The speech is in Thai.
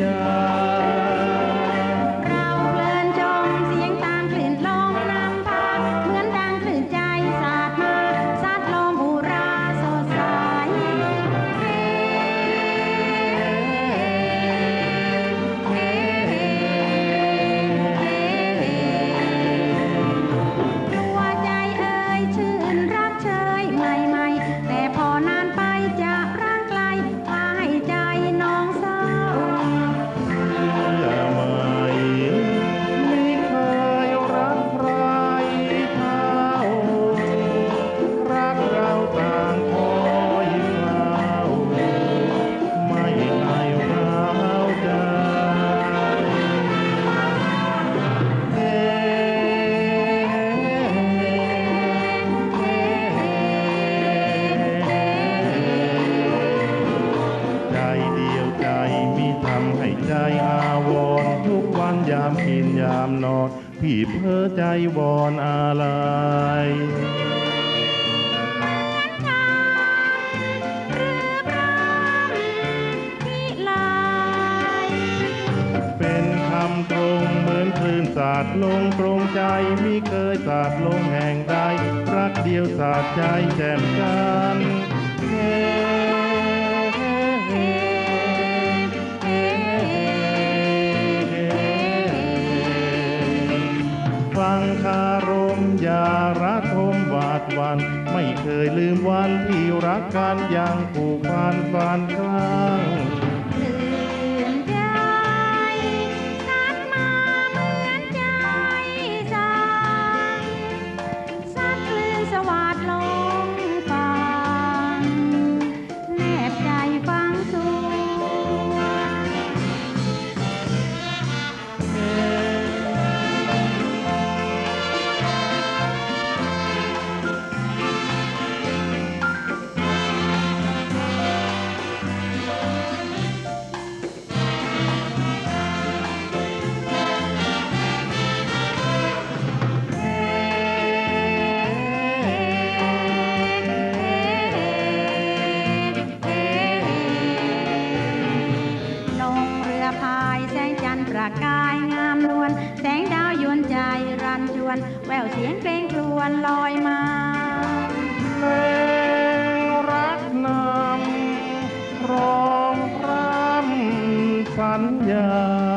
สั ยามนอนพี่เพ้อใจวอนอะไรเป็นคำตรงเหมือนคลื่นสาดลงตรงใจมิเคยสาดลงแห่งใดรักเดียวสาดใจแจ่มกันเฮ้ คารมอย่ารักทมหวาดหวัน ไม่เคยลืมวันที่รักกันยังผูกพันฝันครั้ง ประกายงามนวลแสงดาวยวนใจรันจวน แววเสียงเพลงครวนลอยมาเพลงรักนำร้องรำสัญญา